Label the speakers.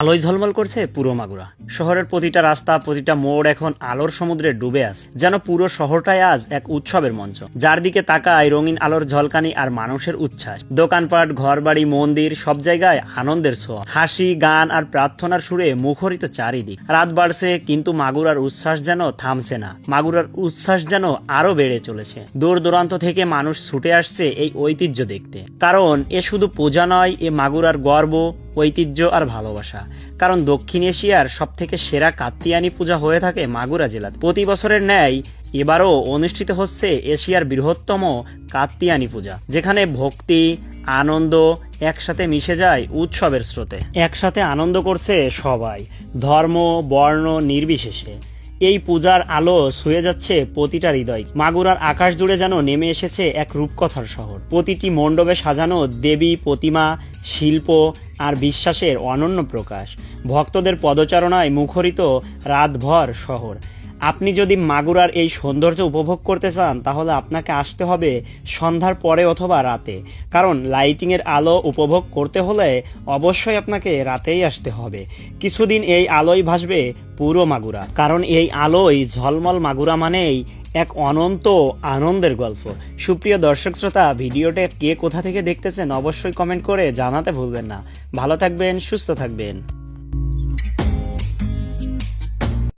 Speaker 1: আলোয় ঝলমল করছে পুরো মাগুরা। শহরের প্রতিটা রাস্তা, প্রতিটা মোড় এখন আলোর সমুদ্রে ডুবে আছে, যেন পুরো শহরটাই আজ এক উৎসবের মঞ্চ। যার দিকে তাকায় রঙিন আলোর ঝলকানি আর মানুষের উচ্ছ্বাস। দোকানপাট, ঘরবাড়ি, মন্দির, সব জায়গায় আনন্দের ছোঁয়া। হাসি, গান আর প্রার্থনার সুরে মুখরিত চারিদিক। রাত বাড়ছে, কিন্তু মাগুরার উচ্ছ্বাস যেন থামছে না। মাগুরার উচ্ছ্বাস যেন আরও বেড়ে চলেছে। দূর দূরান্ত থেকে মানুষ ছুটে আসছে এই ঐতিহ্য দেখতে। কারণ, এ শুধু পূজা নয়, এ মাগুরার গর্ব ঐতিহ্য আর ভালোবাসা। কারণ দক্ষিণ এশিয়ার সব থেকে সেরা কাত্তিয়ানি পূজা হয়ে থাকে মাগুরা জেলাতে। প্রতি বছরের ন্যায় এবারও অনুষ্ঠিত হচ্ছে এশিয়ার বৃহত্তম কাত্তিয়ানি পূজা, যেখানে ভক্তি, আনন্দ একসাথে মিশে যায় উৎসবের স্রোতে। একসাথে আনন্দ করছে সবাই, ধর্ম, বর্ণ নির্বিশেষে। এই পূজার আলো ছুঁয়ে যাচ্ছে প্রতিটা হৃদয়। মাগুরার আকাশ জুড়ে যেন নেমে এসেছে এক রূপকথার শহর। প্রতিটি মণ্ডপে সাজানো দেবী প্রতিমা, শিল্প আর বিশ্বাসের অনন্য প্রকাশ। ভক্তদের পদচারণায় মুখরিত রাতভর শহর। আপনি যদি মাগুরার এই সৌন্দর্য উপভোগ করতে চান, তাহলে আপনাকে আসতে হবে সন্ধ্যার পরে অথবা রাতে। কারণ লাইটিংয়ের আলো উপভোগ করতে হলে অবশ্যই আপনাকে রাতেই আসতে হবে। কিছুদিন এই আলোয় ভাসবে পুরো মাগুরা। কারণ এই আলোয় ঝলমল মাগুরা মানেই এক অনন্ত আনন্দের গল্প। সুপ্রিয় দর্শক শ্রোতা, ভিডিওটা কে কোথা থেকে দেখতেছেন অবশ্যই কমেন্ট করে জানাতে ভুলবেন না। ভালো থাকবেন, সুস্থ থাকবেন।